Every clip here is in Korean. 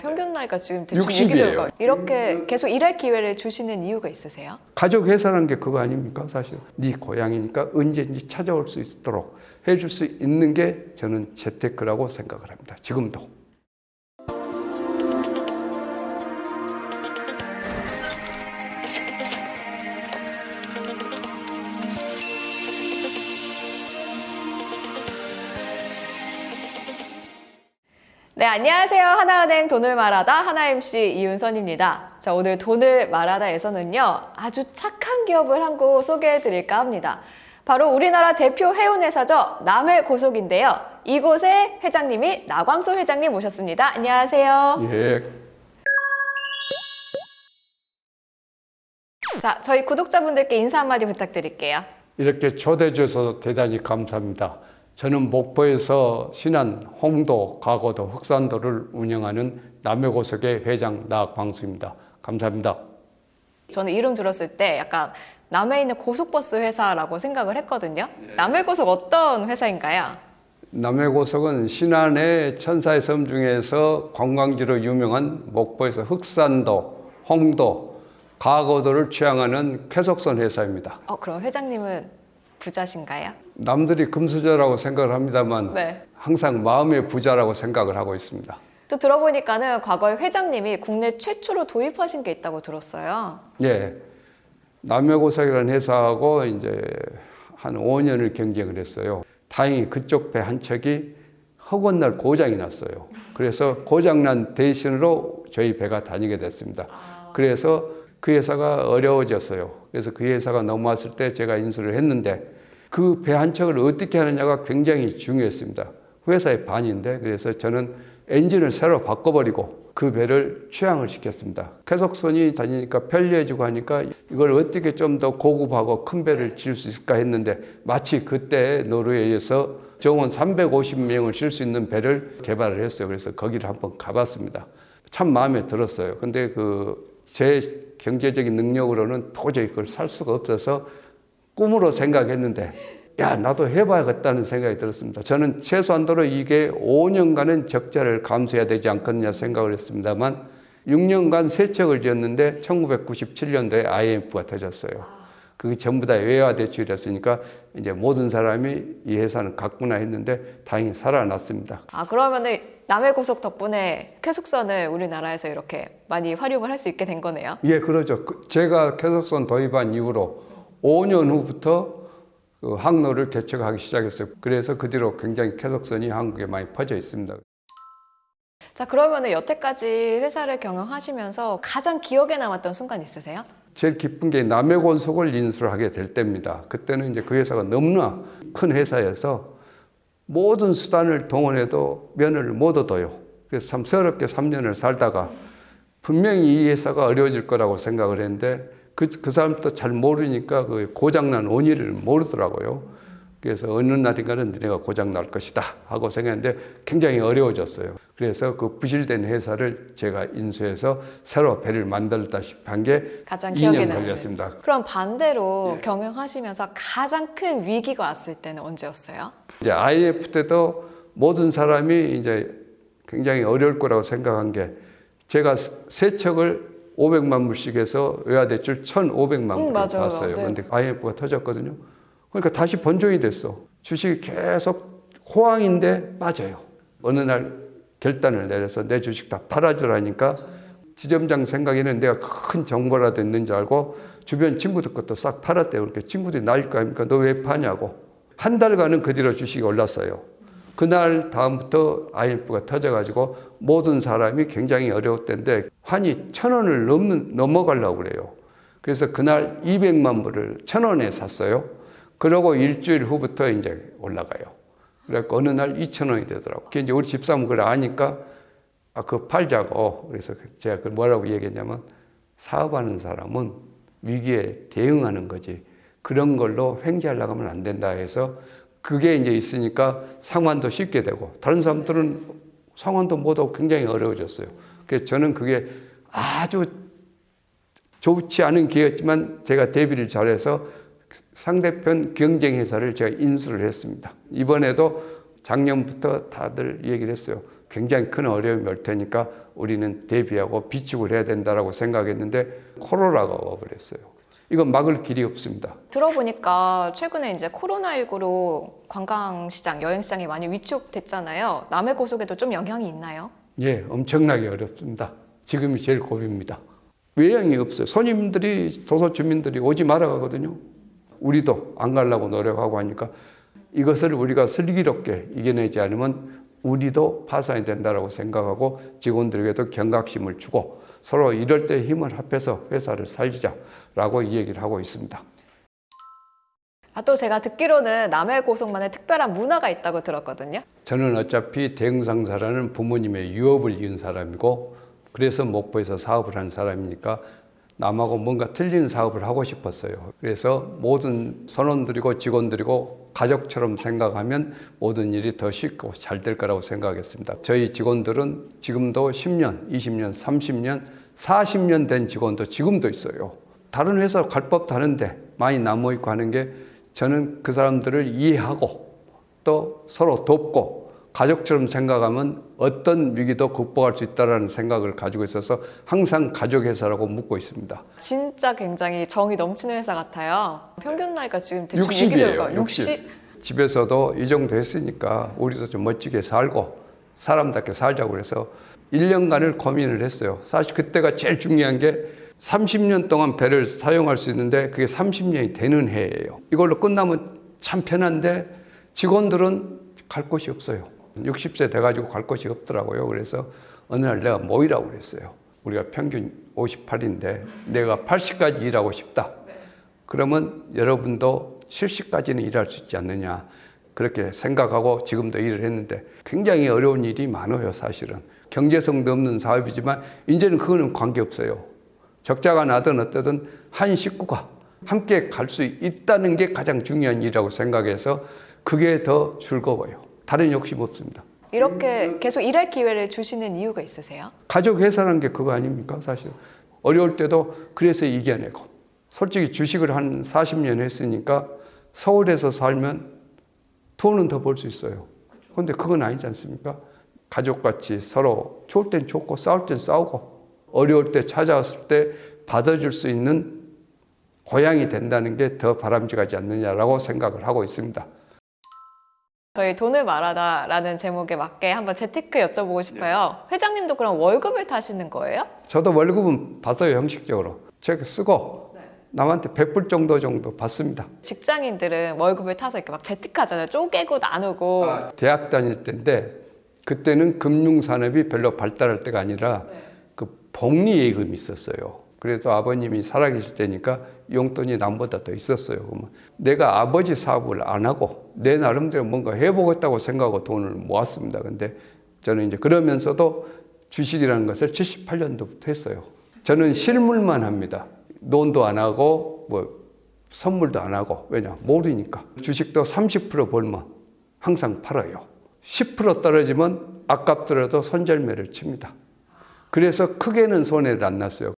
평균 나이가 지금 대충 60 이에요. 얘기 들을까요? 이렇게 계속 일할 기회를 주시는 이유가 있으세요? 가족 회사라는 게 그거 아닙니까? 사실 네 고향이니까 언제든지 찾아올 수 있도록 해줄 수 있는 게 저는 재테크라고 생각을 합니다. 지금도. 네, 안녕하세요. 하나은행 돈을 말하다 하나 MC 이윤선입니다. 자, 오늘 돈을 말하다에서는요, 아주 착한 기업을 한 곳 소개해 드릴까 합니다. 바로 우리나라 대표 해운회사죠. 남해 고속인데요. 이곳의 회장님이 나광소 회장님 모셨습니다. 안녕하세요. 예. 자, 저희 구독자분들께 인사 한마디 부탁드릴게요. 이렇게 초대해 주셔서 대단히 감사합니다. 저는 목포에서 신안, 홍도, 가고도, 흑산도를 운영하는 남해고속의 회장 나광수입니다. 감사합니다. 저는 이름 들었을 때 약간 남해에 있는 고속버스 회사라고 생각을 했거든요. 남해고속 어떤 회사인가요? 남해고속은 신안의 천사의 섬 중에서 관광지로 유명한 목포에서 흑산도, 홍도, 가고도를 취항하는 쾌속선 회사입니다. 어, 그럼 회장님은 부자신가요? 남들이 금수저라고 생각을 합니다만 네. 항상 마음의 부자라고 생각을 하고 있습니다. 또 들어보니까는 과거에 회장님이 국내 최초로 도입하신 게 있다고 들었어요. 예. 남해고속이라는 회사하고 이제 한 5년을 경쟁을 했어요. 다행히 그쪽 배 한 척이 허건 날 고장이 났어요. 그래서 고장난 대신으로 저희 배가 다니게 됐습니다. 그래서 그 회사가 어려워졌어요. 그래서 그 회사가 넘어왔을 때 제가 인수를 했는데 그 배한 척을 어떻게 하느냐가 굉장히 중요했습니다. 회사의 반인데 그래서 저는 엔진을 새로 바꿔버리고 그 배를 취항을 시켰습니다. 쾌속선이 다니니까 편리해지고 하니까 이걸 어떻게 좀 더 고급하고 큰 배를 질 수 있을까 했는데 마치 그때 노르웨이에서 정원 350명을 실수 있는 배를 개발을 했어요. 그래서 거기를 한번 가봤습니다. 참 마음에 들었어요. 근데 그 제 경제적인 능력으로는 도저히 그걸 살 수가 없어서 꿈으로 생각했는데 야 나도 해봐야겠다는 생각이 들었습니다. 저는 최소한도로 이게 5년간은 적자를 감수해야 되지 않겠느냐 생각을 했습니다만 6년간 세 척을 지었는데 1997년도에 IMF가 터졌어요. 그게 전부 다 외화 대출이었으니까 이제 모든 사람이 이 회사는 갔구나 했는데 다행히 살아났습니다. 아, 그러면은 남해고속 덕분에 쾌속선을 우리나라에서 이렇게 많이 활용을 할 수 있게 된 거네요. 예, 그러죠. 그- 제가 쾌속선 도입한 이후로 5년 후부터 그 항로를 개척하기 시작했어요. 그래서 그 뒤로 굉장히 쾌속선이 한국에 많이 퍼져 있습니다. 자, 그러면은 여태까지 회사를 경영하시면서 가장 기억에 남았던 순간 있으세요? 제일 기쁜 게 남해곤속을 인수를 하게 될 때입니다. 그때는 이제 그 회사가 너무나 큰 회사여서 모든 수단을 동원해도 면을 못 얻어요. 그래서 참 서럽게 3년을 살다가 분명히 이 회사가 어려워질 거라고 생각을 했는데 그, 그 사람도 잘 모르니까 그 고장난 원인을 모르더라고요. 그래서 어느 날인가는 너네가 고장 날 것이다 하고 생각했는데 굉장히 어려워졌어요. 그래서 그 부실된 회사를 제가 인수해서 새로 배를 만들다시피 한 게 가장 기억에 2년 남는. 걸렸습니다. 그럼 반대로 예. 경영하시면서 가장 큰 위기가 왔을 때는 언제였어요? 이제 IF 때도 모든 사람이 이제 굉장히 어려울 거라고 생각한 게 제가 세 척을 500만 불씩 해서 외화대출 1,500만 음, 불을 맞아요. 받았어요. 네. 그런데 IMF가 터졌거든요. 그러니까 다시 번종이 됐어. 주식이 계속 호황인데 빠져요. 어느 날 결단을 내려서 내 주식 다 팔아주라니까 지점장 생각에는 내가 큰 정보라도 있는 줄 알고 주변 친구들 것도 싹 팔았대요. 그렇게 친구들이 나일 거 아닙니까? 너 왜 파냐고. 한 달간은 그 뒤로 주식이 올랐어요. 그날 다음부터 IMF가 터져가지고 모든 사람이 굉장히 어려울 때인데 환이 천 원을 넘는, 넘어가려고 그래요. 그래서 그날 200만 불을 천 원에 샀어요. 그러고 일주일 후부터 이제 올라가요. 그래서 어느 날 2천 원이 되더라고. 그게 이제 우리 집사람 그걸 아니까 아, 그거 팔자고. 그래서 제가 그 뭐라고 얘기했냐면 사업하는 사람은 위기에 대응하는 거지. 그런 걸로 횡재하려고 하면 안 된다 해서 그게 이제 있으니까 상환도 쉽게 되고 다른 사람들은 상환도 못하고 굉장히 어려워졌어요. 그래서 저는 그게 아주 좋지 않은 기회였지만 제가 대비를 잘해서 상대편 경쟁 회사를 제가 인수를 했습니다. 이번에도 작년부터 다들 얘기를 했어요. 굉장히 큰 어려움이 올 테니까 우리는 대비하고 비축을 해야 된다라고 생각했는데 코로나가 와버렸어요. 이건 막을 길이 없습니다. 들어보니까 최근에 이제 코로나19로 관광시장, 여행시장이 많이 위축됐잖아요. 남해 고속에도 좀 영향이 있나요? 예, 엄청나게 어렵습니다. 지금이 제일 고비입니다. 외양이 없어요. 손님들이 도서 주민들이 오지 말아 가거든요. 우리도 안 가려고 노력하고 하니까 이것을 우리가 슬기롭게 이겨내지 않으면 우리도 파산이 된다라고 생각하고 직원들에게도 경각심을 주고 서로 이럴 때 힘을 합해서 회사를 살리자라고 이 얘기를 하고 있습니다. 아, 또 제가 듣기로는 남해 고속만의 특별한 문화가 있다고 들었거든요. 저는 어차피 대흥상사라는 부모님의 유업을 이은 사람이고 그래서 목포에서 사업을 한 사람이니까 남하고 뭔가 틀린 사업을 하고 싶었어요. 그래서 모든 선원들이고 직원들이고 가족처럼 생각하면 모든 일이 더 쉽고 잘 될 거라고 생각했습니다. 저희 직원들은 지금도 10년, 20년, 30년, 40년 된 직원도 지금도 있어요. 다른 회사 갈 법도 하는데 많이 남아 있고 하는 게 저는 그 사람들을 이해하고 또 서로 돕고 가족처럼 생각하면 어떤 위기도 극복할 수 있다라는 생각을 가지고 있어서 항상 가족 회사라고 묻고 있습니다. 진짜 굉장히 정이 넘치는 회사 같아요. 평균 나이가 지금 대충 60이에요, 얘기 들을까요? 60. 60? 집에서도 이 정도 했으니까 우리도 좀 멋지게 살고 사람답게 살자고 그래서 1년간을 고민을 했어요. 사실 그때가 제일 중요한 게 30년 동안 배를 사용할 수 있는데 그게 30년이 되는 해예요. 이걸로 끝나면 참 편한데 직원들은 갈 곳이 없어요. 60세 돼가지고 갈 곳이 없더라고요. 그래서 어느 날 내가 모이라고 그랬어요. 우리가 평균 58인데 내가 80까지 일하고 싶다. 그러면 여러분도 70까지는 일할 수 있지 않느냐. 그렇게 생각하고 지금도 일을 했는데 굉장히 어려운 일이 많아요, 사실은. 경제성도 없는 사업이지만 이제는 그거는 관계없어요. 적자가 나든 어떠든 한 식구가 함께 갈 수 있다는 게 가장 중요한 일이라고 생각해서 그게 더 즐거워요. 다른 욕심 없습니다. 이렇게 계속 일할 기회를 주시는 이유가 있으세요? 가족 회사라는 게 그거 아닙니까, 사실. 어려울 때도 그래서 이겨내고. 솔직히 주식을 한 40년 했으니까 서울에서 살면 돈은 더 벌 수 있어요. 근데 그건 아니지 않습니까? 가족같이 서로 좋을 땐 좋고 싸울 땐 싸우고 어려울 때 찾아왔을 때 받아줄 수 있는 고향이 된다는 게 더 바람직하지 않느냐라고 생각을 하고 있습니다. 저희 돈을 말하다라는 제목에 맞게 한번 재테크 여쭤보고 싶어요. 회장님도 그럼 월급을 타시는 거예요? 저도 월급은 받아요, 형식적으로. 제가 쓰고 남한테 베풀 정도 정도 받습니다. 직장인들은 월급을 타서 이렇게 막 재테크하잖아요. 쪼개고 나누고. 대학 다닐 때인데 그때는 금융산업이 별로 발달할 때가 아니라 그 복리 예금이 있었어요. 그래도 아버님이 살아계실 때니까 용돈이 남보다 더 있었어요. 그러면 내가 아버지 사업을 안 하고 내 나름대로 뭔가 해보겠다고 생각하고 돈을 모았습니다. 근데 저는 이제 그러면서도 주식이라는 것을 78년도부터 했어요. 저는 실물만 합니다. 논도 안 하고 뭐 선물도 안 하고 왜냐 모르니까 주식도 30% 벌면 항상 팔아요. 10% 떨어지면 아깝더라도 손절매를 칩니다. 그래서 크게는 손해를 안 났어요.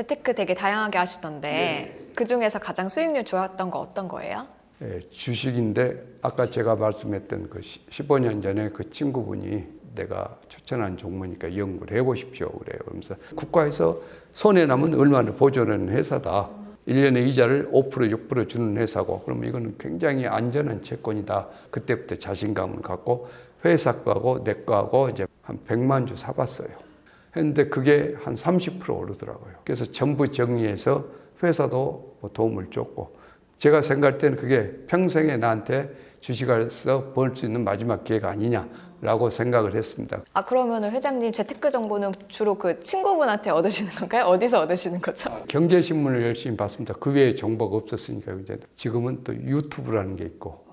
재테크 되게 다양하게 하시던데 그 중에서 가장 수익률 좋았던 거 어떤 거예요? 예, 주식인데 아까 제가 말씀했던 그 15년 전에 그 친구분이 내가 추천한 종목이니까 연구를 해보십시오 그래요. 그러면서 국가에서 손해 나면 얼마나 보존하는 회사다. 1년에 이자를 5% 6% 주는 회사고 그러면 이거는 굉장히 안전한 채권이다. 그때부터 자신감을 갖고 회사 거하고 내 거하고 이제 한 100만 주 사봤어요. 했는데 그게 한 30% 오르더라고요. 그래서 전부 정리해서 회사도 뭐 도움을 줬고 제가 생각할 때는 그게 평생에 나한테 주식에서 벌 수 있는 마지막 기회가 아니냐라고 생각을 했습니다. 아 그러면 회장님 재테크 정보는 주로 그 친구분한테 얻으시는 건가요? 어디서 얻으시는 거죠? 경제신문을 열심히 봤습니다. 그 외에 정보가 없었으니까 이제 지금은 또 유튜브라는 게 있고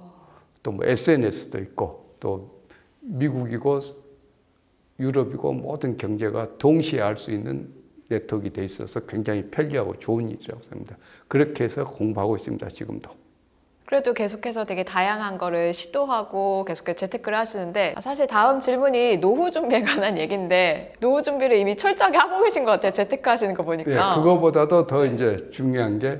또 뭐 SNS도 있고 또 미국이고 유럽이고 모든 경제가 동시에 알수 있는 네트워크가 돼 있어서 굉장히 편리하고 좋은 일이라고 생각합니다. 그렇게 해서 공부하고 있습니다. 지금도. 그래도 계속해서 되게 다양한 거를 시도하고 계속해서 재테크를 하시는데 아, 사실 다음 질문이 노후 준비에 관한 얘기인데 노후 준비를 이미 철저하게 하고 계신 것 같아요. 재테크 하시는 거 보니까. 예, 그거보다도 더 이제 중요한 게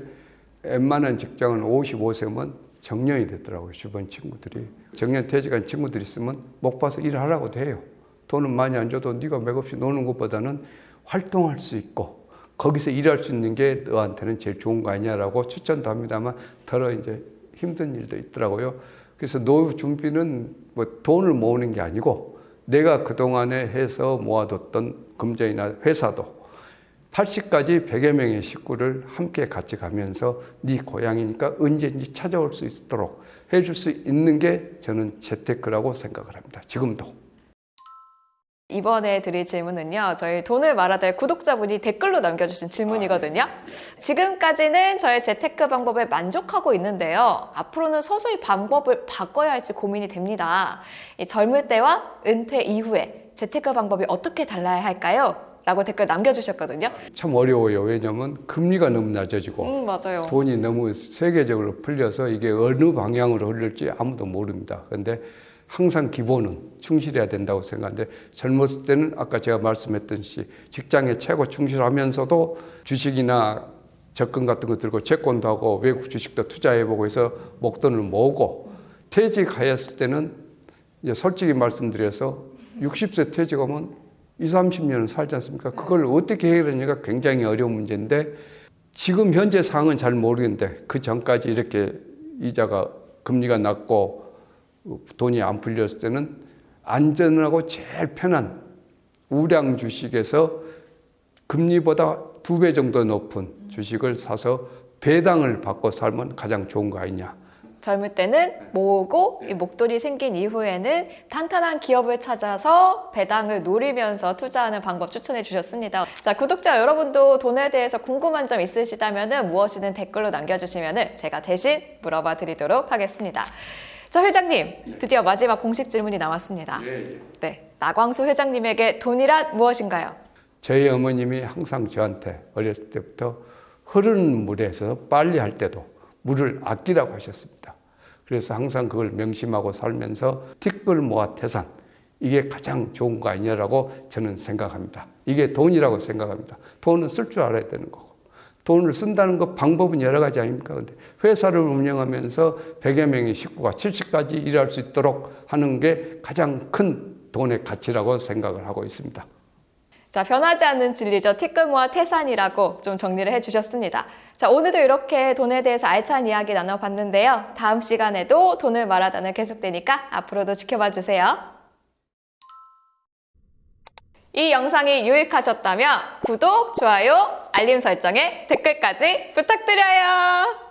웬만한 직장은 55세면 정년이 됐더라고요. 주변 친구들이. 정년 퇴직한 친구들이 있으면 목 봐서 일을 하라고도 해요. 돈은 많이 안 줘도 네가 맥없이 노는 것보다는 활동할 수 있고 거기서 일할 수 있는 게 너한테는 제일 좋은 거 아니냐라고 추천도 합니다만 더러 이제 힘든 일도 있더라고요. 그래서 노후 준비는 뭐 돈을 모으는 게 아니고 내가 그동안에 해서 모아뒀던 금전이나 회사도 80까지 100여 명의 식구를 함께 같이 가면서 네 고향이니까 언제든지 찾아올 수 있도록 해줄 수 있는 게 저는 재테크라고 생각을 합니다. 지금도. 이번에 드릴 질문은요. 저희 돈을 말하다의 구독자분이 댓글로 남겨주신 질문이거든요. 지금까지는 저의 재테크 방법에 만족하고 있는데요. 앞으로는 서서히 방법을 바꿔야 할지 고민이 됩니다. 이 젊을 때와 은퇴 이후에 재테크 방법이 어떻게 달라야 할까요? 라고 댓글 남겨주셨거든요. 참 어려워요. 왜냐하면 금리가 너무 낮아지고 음, 맞아요. 돈이 너무 세계적으로 풀려서 이게 어느 방향으로 흐를지 아무도 모릅니다. 그런데 항상 기본은 충실해야 된다고 생각하는데 젊었을 때는 아까 제가 말씀했듯이 직장에 최고 충실하면서도 주식이나 적금 같은 거 들고 채권도 하고 외국 주식도 투자해보고 해서 목돈을 모으고 퇴직하였을 때는 솔직히 말씀드려서 60세 퇴직하면 20, 30년은 살지 않습니까? 그걸 어떻게 해결하냐가 굉장히 어려운 문제인데 지금 현재 상황은 잘 모르겠는데 그 전까지 이렇게 이자가 금리가 낮고 돈이 안 풀렸을 때는 안전하고 제일 편한 우량 주식에서 금리보다 두 배 정도 높은 주식을 사서 배당을 받고 살면 가장 좋은 거 아니냐. 젊을 때는 모으고 이 목돈이 생긴 이후에는 탄탄한 기업을 찾아서 배당을 노리면서 투자하는 방법 추천해 주셨습니다. 자, 구독자 여러분도 돈에 대해서 궁금한 점 있으시다면 무엇이든 댓글로 남겨주시면 제가 대신 물어봐 드리도록 하겠습니다. 자, 회장님, 드디어 마지막 공식 질문이 남았습니다. 네, 나광수 회장님에게 돈이란 무엇인가요? 저희 어머님이 항상 저한테 어렸을 때부터 흐르는 물에서 빨리 할 때도 물을 아끼라고 하셨습니다. 그래서 항상 그걸 명심하고 살면서 티끌 모아 태산 이게 가장 좋은 거 아니냐라고 저는 생각합니다. 이게 돈이라고 생각합니다. 돈은 쓸 줄 알아야 되는 거고. 돈을 쓴다는 것 방법은 여러 가지 아닙니까? 근데 회사를 운영하면서 100여 명의 식구가 70까지 일할 수 있도록 하는 게 가장 큰 돈의 가치라고 생각을 하고 있습니다. 자, 변하지 않는 진리죠. 티끌 모아 태산이라고 좀 정리를 해주셨습니다. 자, 오늘도 이렇게 돈에 대해서 알찬 이야기 나눠봤는데요. 다음 시간에도 돈을 말하다는 계속되니까 앞으로도 지켜봐 주세요. 이 영상이 유익하셨다면 구독, 좋아요, 알림 설정에 댓글까지 부탁드려요.